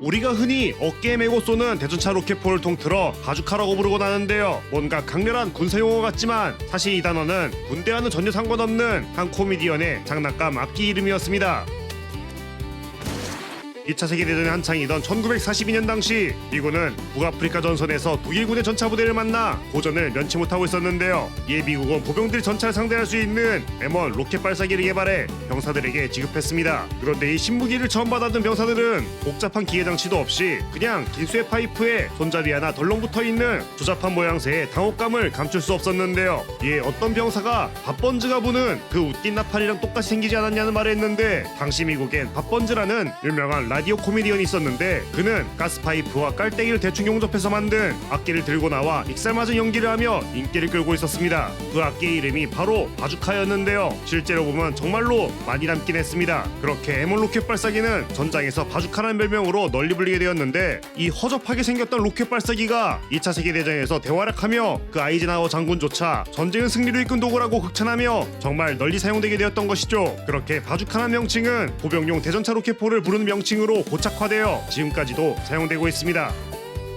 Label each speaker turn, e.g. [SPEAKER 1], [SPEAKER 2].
[SPEAKER 1] 우리가 흔히 어깨에 메고 쏘는 대전차 로켓포를 통틀어 바주카라고 부르곤 하는데요. 뭔가 강렬한 군사 용어 같지만 사실 이 단어는 군대와는 전혀 상관없는 한 코미디언의 장난감 악기 이름이었습니다. 2차 세계대전이 한창이던 1942년 당시 미군은 북아프리카 전선에서 독일군의 전차부대를 만나 고전을 면치 못하고 있었는데요. 이에 미국은 보병들이 전차를 상대할 수 있는 M1 로켓 발사기를 개발해 병사들에게 지급했습니다. 그런데 이 신무기를 처음 받아든 병사들은 복잡한 기계 장치도 없이 그냥 긴수의 파이프에 손잡이 하나 덜렁 붙어 있는 조잡한 모양새의 당혹감을 감출 수 없었는데요. 이에 어떤 병사가 밥번즈가 부는 그 웃긴 나팔이랑 똑같이 생기지 않았냐는 말을 했는데 당시 미국엔 밥번즈라는 유명한 라 디오 코미디언이 있었는데 그는 가스파이프와 깔때기를 대충 용접해서 만든 악기를 들고 나와 익살맞은 연기를 하며 인기를 끌고 있었습니다. 그 악기의 이름이 바로 바주카였는데요. 실제로 보면 정말로 많이 남긴 했습니다. 그렇게 M1 로켓 발사기는 전장에서 바주카라는 별명으로 널리 불리게 되었는데 이 허접하게 생겼던 로켓 발사기가 2차 세계대전에서 대활약하며 그 아이젠하워 장군조차 전쟁을 승리로 이끈 도구라고 극찬하며 정말 널리 사용되게 되었던 것이죠. 그렇게 바주카라는 명칭은 보병용 대전차 로켓포를 부르는 명칭으로 고착화되어 지금까지도 사용되고 있습니다.